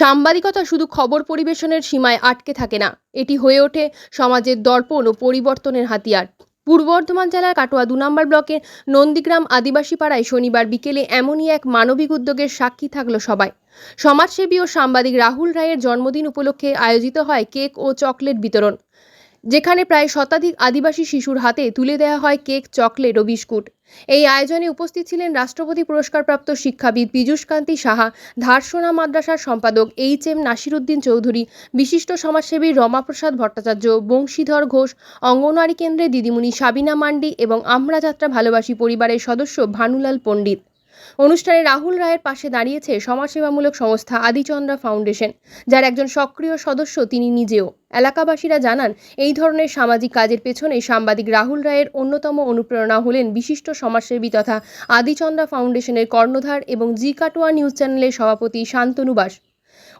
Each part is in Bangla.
সাংবাদিকতা শুধু খবর পরিবেশনের সীমায় আটকে থাকে না, এটি হয়ে ওঠে সমাজের দর্পণ ও পরিবর্তনের হাতিয়ার। পূর্ব বর্ধমান জেলার কাটোয়া দু নম্বর ব্লকের নন্দীগ্রাম আদিবাসী পাড়ায় শনিবার বিকেলে এমনই এক মানবিক উদ্যোগের সাক্ষী থাকল সবাই। সমাজসেবী ও সাংবাদিক রাহুল রায়ের জন্মদিন উপলক্ষে আয়োজিত হয় কেক ও চকলেট বিতরণ। যেখানে প্রায় শতাধিক আদিবাসী শিশুর হাতে তুলে দেওয়া হয় কেক, চকলেট ও বিস্কুট। এই আয়োজনে উপস্থিত ছিলেন রাষ্ট্রপতি পুরস্কারপ্রাপ্ত শিক্ষাবিদ পীযূষকান্তি সাহা, ধারসোনা মাদ্রাসার সম্পাদক এইচ এম নাসিরুদ্দিন চৌধুরী, বিশিষ্ট সমাজসেবী রমাপ্রসাদ ভট্টাচার্য, বংশীধর ঘোষ, অঙ্গনওয়াড়ি কেন্দ্রে দিদিমণি সাবিনা মান্ডি এবং আমরা যাত্রা ভালোবাসি পরিবারের সদস্য ভানুলাল পণ্ডিত। অনুষ্ঠানে রাহুল রায়ের পাশে দাঁড়িয়েছে সমাজসেবামূলক সংস্থা আদিচন্দ্রা ফাউন্ডেশন, যার একজন সক্রিয় সদস্য তিনি নিজেও। এলাকাবাসীরা জানান, এই ধরনের সামাজিক কাজের পেছনে সাংবাদিক রাহুল রায়ের অন্যতম অনুপ্রেরণা হলেন বিশিষ্ট সমাজসেবী তথা আদিচন্দ্রা ফাউন্ডেশনের কর্ণধার এবং জি কাটোয়া নিউজ চ্যানেলের সভাপতি শান্তনু বাস।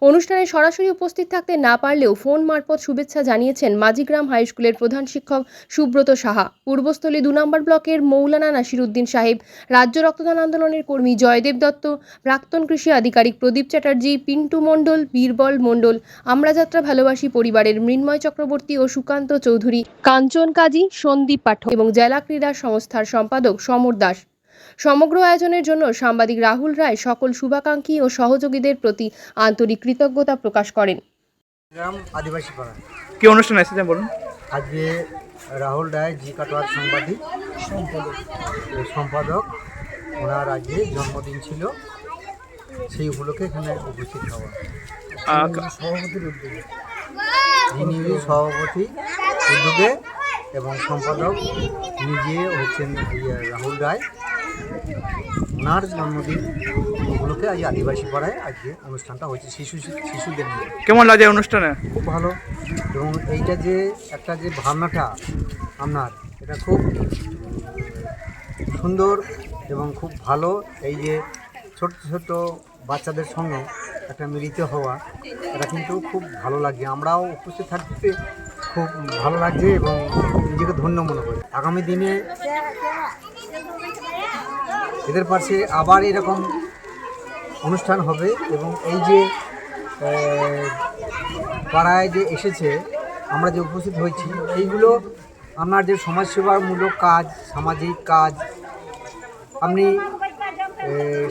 অনুষ্ঠানে সরাসরি উপস্থিত থাকতে না পারলেও ফোন মারফত শুভেচ্ছা জানিয়েছেন মাঝিগ্রাম হাই স্কুলের প্রধান শিক্ষক সুব্রত সাহা। পূর্বস্থলী দু নম্বর ব্লকের মৌলানা নাসিরুদ্দিন সাহেব, রাজ্য রক্তদান আন্দোলনের কর্মী জয়দেব দত্ত, প্রাক্তন কৃষি আধিকারিক প্রদীপ চ্যাটার্জি, পিন্টু মণ্ডল, বীরবল মণ্ডল আমরা যাত্রা ভালোবাসি পরিবারের মৃন্ময় চক্রবর্তী ও সুকান্ত চৌধুরী, কাঞ্চন কাজী, সন্দীপ পাঠক এবং জেলা ক্রীড়া সংস্থার সম্পাদক সমর দাস। সমগ্র আয়োজনের জন্য সাংবাদিক রাহুল রায় সকল শুভাকাঙ্ক্ষী ও সহযোগীদের প্রতি আন্তরিক কৃতজ্ঞতা প্রকাশ করেন। আদিবাসী পাড়া। কি অনুষ্ঠান এসেছে বলুন। আজকে রাহুল রায় জি কাটোয়ার সাংবাদিক সম্পাদক সম্পাদক। ওনার আজকে জন্মদিন ছিল। সেই উপলক্ষে এখানে উপস্থিত হওয়া। সভাপতির উদ্যোগে। যিনি সভাপতি উদ্যোগে এবং সম্পাদক। নিজে হচ্ছেন রাহুল রায়। ওনার জন্মদিন উপলক্ষে আজ আদিবাসী পাড়ায় আজকে অনুষ্ঠানটা হয়েছে শিশু শিশুদের নিয়ে। কেমন লাগে অনুষ্ঠানে? খুব ভালো। এবং এইটা যে একটা যে ভাবনাটা আপনার এটা খুব সুন্দর এবং খুব ভালো। এই যে ছোট ছোট বাচ্চাদের সঙ্গে একটা মিলিত হওয়া এটা কিন্তু খুব ভালো লাগছে। আমরাও উপস্থিত থাকতে খুব ভালো লাগছে এবং নিজেকে ধন্য মনে করি। আগামী দিনে এদের পাশে আবার এরকম অনুষ্ঠান হবে এবং এই যে পাড়ায় যে এসেছে, আমরা যে উপস্থিত হয়েছি, এইগুলো আপনার যে সমাজসেবামূলক কাজ, সামাজিক কাজ, আপনি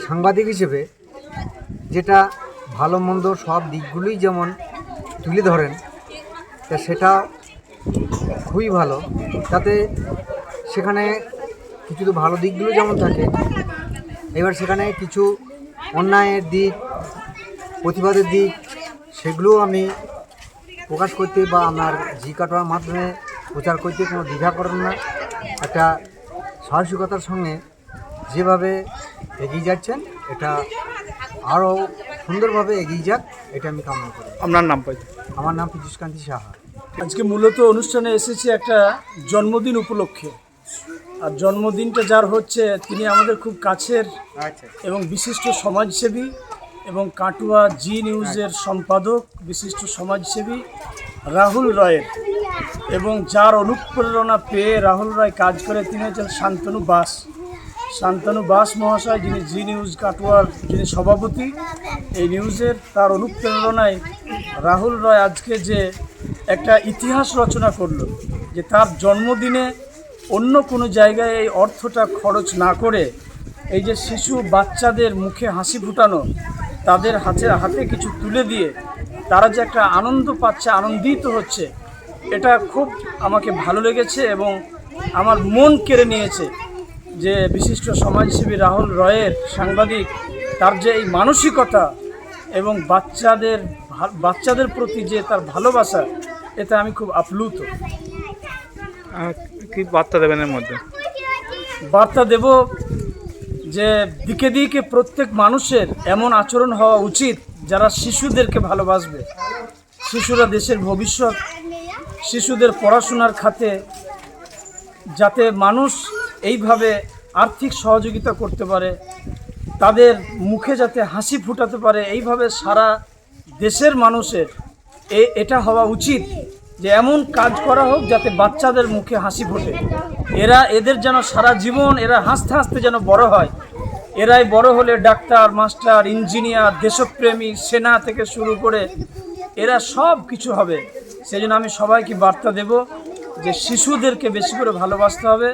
সাংবাদিক হিসেবে যেটা ভালো মন্দ সব দিকগুলোই যেমন তুলে ধরেন, তা সেটা খুবই ভালো। তাতে সেখানে কিছু তো ভালো দিকগুলো যেমন থাকে। এবার সেখানে কিছু অন্যায়ের দিক প্রতিবাদের দিক সেগুলোও আমি প্রকাশ করতে বা আমার জি কাটার মাধ্যমে প্রচার করতে কোনো দ্বিধা করেন না। একটা সাহসিকতার সঙ্গে যেভাবে এগিয়ে যাচ্ছেন এটা আরও সুন্দরভাবে এগিয়ে যাক এটা আমি কামনা করি। আপনার নাম পাই আমার নাম পীযুষকান্তি সাহা। আজকে মূলত অনুষ্ঠানে এসেছি একটা জন্মদিন উপলক্ষে। আর জন্মদিনটা যার হচ্ছে তিনি আমাদের খুব কাছের এবং বিশিষ্ট সমাজসেবী এবং কাটুয়া জি নিউজের সম্পাদক বিশিষ্ট সমাজসেবী রাহুল রায়ের। এবং যার অনুপ্রেরণা পেয়ে রাহুল রায় কাজ করে তিনি হচ্ছেন শান্তনু বাস। শান্তনু বাস মহাশয় যিনি জি নিউজ কাটোয়ার যিনি সভাপতি এই নিউজের তার অনুপ্রেরণায় রাহুল রয় আজকে যে একটা ইতিহাস রচনা করল যে তার জন্মদিনে অন্য কোনো জায়গায় এই অর্থটা খরচ না করে এই যে শিশু বাচ্চাদের মুখে হাসি ফুটানো, তাদের হাতে হাতে কিছু তুলে দিয়ে তারা যে একটা আনন্দ পাচ্ছে, আনন্দিত হচ্ছে, এটা খুব আমাকে ভালো লেগেছে এবং আমার মন কেড়ে নিয়েছে যে বিশিষ্ট সমাজসেবী রাহুল রয়ের সাংবাদিক, তার যে এই মানসিকতা এবং বাচ্চাদের বাচ্চাদের প্রতি যে তার ভালোবাসা, এতে আমি খুব আপ্লুত। কি বার্তা দেবেন এর মধ্যে? বার্তা দেব যে দিকে দিকে প্রত্যেক মানুষের এমন আচরণ হওয়া উচিত যারা শিশুদেরকে ভালোবাসবে। শিশুরা দেশের ভবিষ্যৎ, শিশুদের পড়াশোনার খাতে যাতে মানুষ এইভাবে আর্থিক সহযোগিতা করতে পারে, তাদের মুখে যাতে হাসি ফুটাতে পারে, এইভাবে সারা দেশের মানুষের এটা হওয়া উচিত। যে এমন কাজ করা হোক যাতে বাচ্চাদের মুখে হাসি ফোটে। এরা এদের যেন সারা জীবন এরা হাসতে হাসতে যেন বড় হয়। এরাই বড় হলে ডাক্তার, মাস্টার, ইঞ্জিনিয়ার, দেশপ্রেমী, সেনা থেকে শুরু করে এরা সব কিছু হবে। সেজন্য আমি সবাইকে বার্তা দেব যে শিশুদেরকে বেশি করে ভালোবাসতে হবে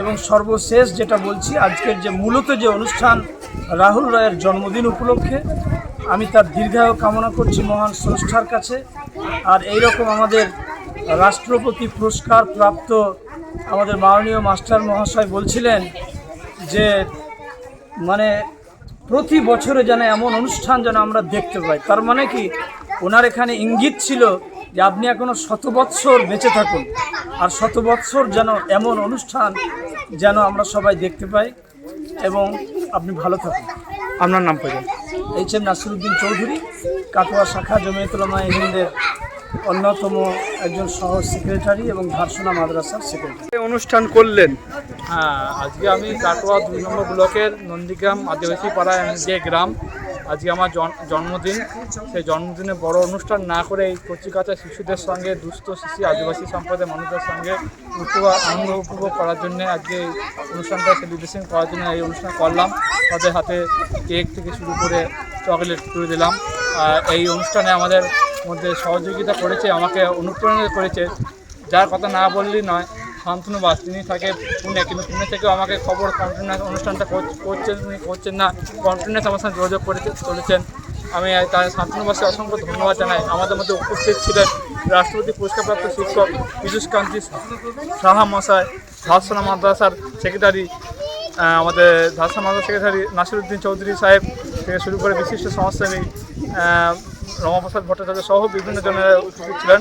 এবং সর্বশেষ যেটা বলছি, আজকের যে মূলত যে অনুষ্ঠান, রাহুল রায়ের জন্মদিন উপলক্ষে আমি তার দীর্ঘায়ু কামনা করছি মহান স্রষ্টার কাছে। আর এই রকম আমাদের রাষ্ট্রপতি পুরস্কার প্রাপ্ত আমাদের মাননীয় মাস্টার মহাশয় বলছিলেন যে মানে প্রতি বছরে যেন এমন অনুষ্ঠান যেন আমরা দেখতে পাই। তার মানে কি, ওনার এখানে ইঙ্গিত ছিল যে আপনি এখনও শত বৎসর বেঁচে থাকুন, আর শত বৎসর যেন এমন অনুষ্ঠান যেন আমরা সবাই দেখতে পাই, এবং আপনি ভালো থাকুন। আপনার নাম পর্যন্ত এইচ এম নাসিরুদ্দিন চৌধুরী কাটোয়া শাখা জমিয়তুলামা হিন্দের অন্যতম একজন সহ সেক্রেটারি এবং ধারসোনা মাদ্রাসার সেক্রেটারি। অনুষ্ঠান করলেন। হ্যাঁ আজকে আমি কাটোয়া দুই নম্বর ব্লকের নন্দীগ্রাম আদিবাসী পাড়ায় যে গ্রাম আজকে আমার জন্মদিন। সেই জন্মদিনে বড় অনুষ্ঠান না করে এই কচিকাচা শিশুদের সঙ্গে, দুস্থ শিশু, আদিবাসী সম্প্রদায়ের মানুষদের সঙ্গে উপভোগ আনন্দ উপভোগ করার জন্য আজকে এই অনুষ্ঠানটা সেলিব্রেশন করার জন্য এই অনুষ্ঠান করলাম। তাদের হাতে কেক থেকে শুরু করে চকলেট তুলে দিলাম। আর এই অনুষ্ঠানে আমাদের মধ্যে সহযোগিতা করেছে, আমাকে অনুপ্রেরণা করেছে। যার কথা না বললেই নয় শান্তনু বাস তিনি থাকে পুনে, কিন্তু পুনে থেকেও আমাকে খবর কন্টিনিউস অনুষ্ঠানটা করছেন, উনি করছেন না। কন্টিনিউস আমার সঙ্গে যোগাযোগ করে চলেছেন আমি তার শান্তনু বাসকে অসংখ্য ধন্যবাদ জানাই। আমাদের মধ্যে উপস্থিত ছিলেন রাষ্ট্রপতি, পুরস্কারপ্রাপ্ত শিক্ষক পীযুষ কান্তি সাহা মশাই ভারসানা মাদ্রাসার সেক্রেটারি আমাদের ধারসা মাদ্রাসা সেক্রেটারি নাসিরুদ্দিন চৌধুরী সাহেব থেকে শুরু করে বিশিষ্ট সমাজসেবী রমাপ্রসাদ ভট্টাচার্য সহ বিভিন্ন জনের উপস্থিত ছিলেন।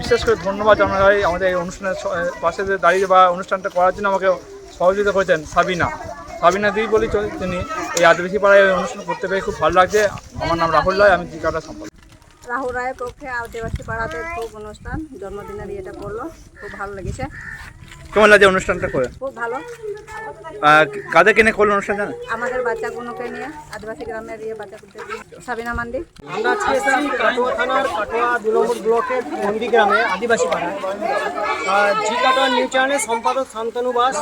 বিশেষ করে ধন্যবাদ জানাই আমাদের এই অনুষ্ঠানের পাশে দাঁড়িয়ে বা অনুষ্ঠানটা করার জন্য আমাকে সহযোগিতা করেছেন সাবিনা। সাবিনা দি চলে তিনি এই আদিবাসী পাড়ায় অনুষ্ঠান করতে পেরে খুব ভালো লাগছে। আমার নাম রাহুল রায়, আমি জিকাটা সম্পাদক। রাহুল রায়ের পক্ষে আদিবাসী পাড়াতে খুব অনুষ্ঠান, জন্মদিনের ইয়েটা করল, খুব ভালো লেগেছে। কেমন লাগছে অনুষ্ঠানটা করে? খুব ভালো। কাদের কিনে করল অনুষ্ঠান জানেন আমাদের বাচ্চাগুলোকে নিয়ে আদিবাসী গ্রামের ইয়ে বাচ্চাগুলোকে নিয়ে। সাবিনা মান্ডি। আমরা আজকে এসেছি কাটোয়া থানার কাটোয়া দু নম্বর ব্লকের নন্দীগ্রামে আদিবাসী পাড়ায়। আর জি কাটোয়া নিউজ চ্যানেলের সম্পাদক শান্তনু বাস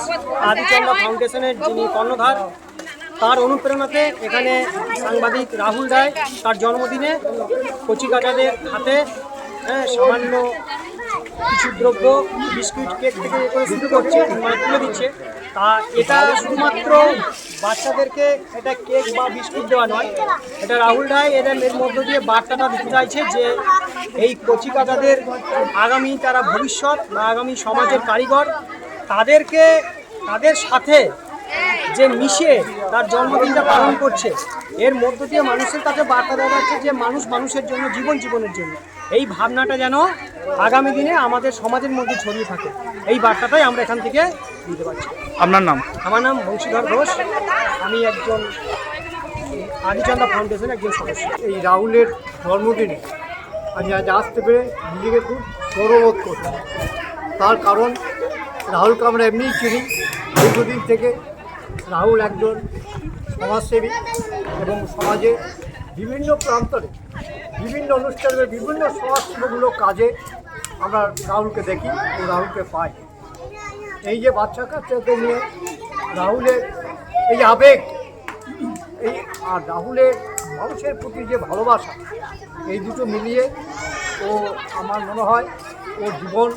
আদিচন্দ্র ফাউন্ডেশনের যিনি কর্ণধার তার অনুপ্রেরণাতে এখানে সাংবাদিক রাহুল রায় তার জন্মদিনে কচিকাটাদের হাতে হ্যাঁ সামান্য কিছু দ্রব্য, বিস্কুট, কেক থেকে করে শুরু করছে মানে তুলে দিচ্ছে। তা এটা শুধুমাত্র বাচ্চাদেরকে এটা কেক বা বিস্কুট দেওয়া নয়, এটা রাহুল রায় এদের এর মধ্য দিয়ে বার্তাটা দিতে চাইছে যে এই কচিকাতাদের আগামী তারা ভবিষ্যৎ বা আগামী সমাজের কারিগর, তাদেরকে তাদের সাথে যে মিশে তার জন্মদিনটা পালন করছে, এর মধ্য দিয়ে মানুষের কাছে বার্তা দেওয়া যাচ্ছে যে মানুষ মানুষের জন্য, জীবন জীবনের জন্য। এই ভাবনাটা যেন আগামী দিনে আমাদের সমাজের মধ্যে ছড়িয়ে থাকে। এই বার্তাটাই আমরা এখান থেকে দিতে পারছি আপনার নাম? আমার নাম বংশীধর ঘোষ। আমি একজন আদিচন্দা ফাউন্ডেশনের একজন সদস্য। এই রাহুলের জন্মদিনে আমি আজ আসতে পেরে নিজেকে খুব গৌরবোধ করছি তার কারণ রাহুলকে আমরা এমনিই চিনি। দীর্ঘদিন থেকে রাহুল একজন সমাজসেবী এবং সমাজে বিভিন্ন প্রান্তরে বিভিন্ন অনুষ্ঠানে বিভিন্ন সমাজসেবামূলক কাজে আমরা রাহুলকে দেখি ও রাহুলকে পাই। এই যে বাচ্চা কাচ্চাদের নিয়ে রাহুলের এই আবেগ, এই আর রাহুলের মানুষের প্রতি যে ভালোবাসা, এই দুটো মিলিয়ে ও আমার মনে হয় ওর জীবন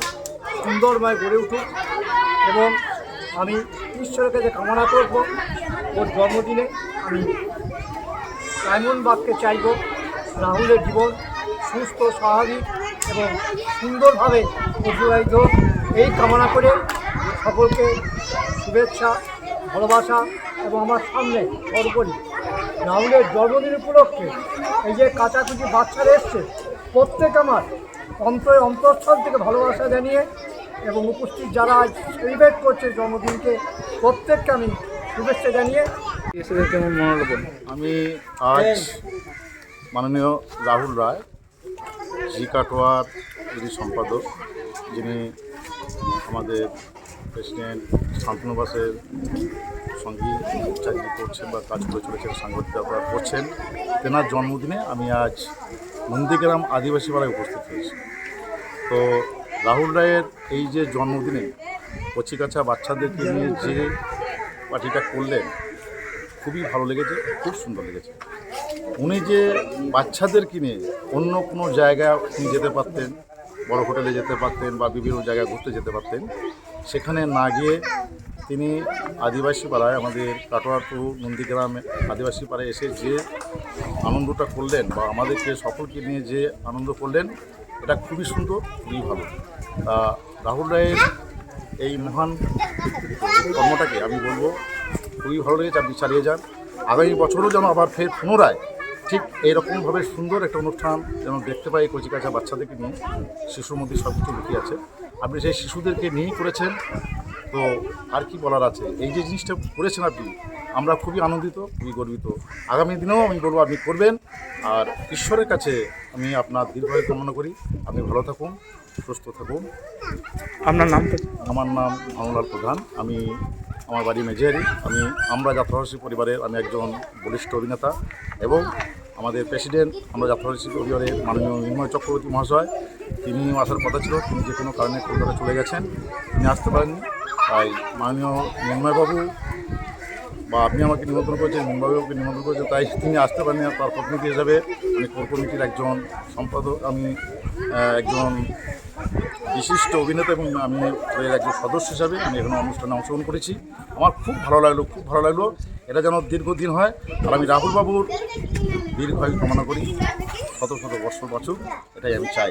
সুন্দরময় গড়ে উঠুক এবং আমি ঈশ্বরের কাছে কামনা করব। ওর জন্মদিনে আমি ডায়মন্ড বাগকে চাইব। রাহুলের জীবন সুস্থ স্বাভাবিক এবং সুন্দরভাবে অতিবাহিত হোক। এই কামনা করে সকলকে শুভেচ্ছা ভালোবাসা এবং আমার সামনে সর্বোপরি রাহুলের জন্মদিন উপলক্ষে এই যে কাচাকুচি বাচ্চারা এসছে প্রত্যেক আমার অন্তরে অন্তঃস্থল থেকে ভালোবাসা জানিয়ে এবং উপস্থিত যারা আজ সেলিব্রেট করছে জন্মদিনকে প্রত্যেককে আমি শুভেচ্ছা জানিয়ে এসে আমি আজ মাননীয় রাহুল রায়, জি কাটোয়ার যিনি সম্পাদক, যিনি আমাদের প্রেসিডেন্ট শান্তনু বাসের সঙ্গী চাকরি করছেন বা কাজ করে চলেছেন সাংবাদিকতা করছেন, তেনার জন্মদিনে আমি আজ নন্দীগ্রাম আদিবাসী পাড়ায় উপস্থিত হয়েছি। তো রাহুল রায়ের এই যে জন্মদিনে কচিকাছা বাচ্চাদেরকে নিয়ে যে পার্টিটা করলেন, খুবই ভালো লেগেছে, খুব সুন্দর লেগেছে। উনি যে বাচ্চাদের কিনে অন্য কোনো জায়গায় উনি যেতে পারতেন, বড় হোটেলে যেতে পারতেন বা বিভিন্ন জায়গায় ঘুরতে যেতে পারতেন, সেখানে না গিয়ে তিনি আদিবাসী পাড়ায় আমাদের কাটোয়া টু নন্দীগ্রামে আদিবাসী পাড়ায় এসে যে আনন্দটা করলেন বা আমাদেরকে সকলকে নিয়ে যে আনন্দ করলেন, এটা খুবই সুন্দর, খুবই ভালো। রাহুল রায়ের এই মহান কর্মটাকে আমি বলব, খুবই ভালো লেগেছে, আপনি চালিয়ে যান। আগামী বছরও যেন আবার ফের পুনরায় ঠিক এইরকমভাবে সুন্দর একটা অনুষ্ঠান যেন দেখতে পাই কচিকাচা বাচ্চাদেরকে নিয়ে শিশুর মধ্যে সব কিছু লুকিয়ে আছে। আপনি সেই শিশুদেরকে নিয়েই করেছেন তো আর কি বলার আছে? এই যে জিনিসটা করেছেন আপনি আমরা খুবই আনন্দিত খুবই গর্বিত। আগামী দিনেও আমি বলব আপনি করবেন আর ঈশ্বরের কাছে আমি আপনার দীর্ঘায়ু কামনা করি। আপনি ভালো থাকুন সুস্থ থাকুন। আপনার নাম? আমার নাম ভানুলাল প্রধান। আমি আমার বাড়ি মেজিয়ারি আমি আমরা যাত্রাবাসী পরিবারের আমি একজন বলিষ্ঠ অভিনেতা এবং আমাদের প্রেসিডেন্ট, আমরা যাত্রাবাসী পরিবারের মাননীয় নির্ময় চক্রবর্তী মহাশয়, তিনি আসার কথা ছিল, তিনি যে কোনো কারণে কলকাতা চলে গেছেন, তিনি আসতে পারেননি। তাই মাননীয় নির্ময়বাবু বা আপনি আমাকে নিমন্ত্রণ করেছেন মুম্বাইবাবুকে নিমন্ত্রণ করেছেন, তাই তিনি আসতে পারেননি, আর তার প্রতিনিধি হিসাবে আমি কোর কমিটির একজন সম্পাদক, আমি একজন বিশিষ্ট অভিনেতা এবং আমি এর একজন সদস্য হিসাবে আমি এখানে অনুষ্ঠানে অংশগ্রহণ করেছি। আমার খুব ভালো লাগল, খুব ভালো লাগল। এটা যেন দীর্ঘদিন হয়, আর আমি রাহুলবাবুর দীর্ঘায়ু কামনা করি, শত শত বছর বছর এটাই আমি চাই।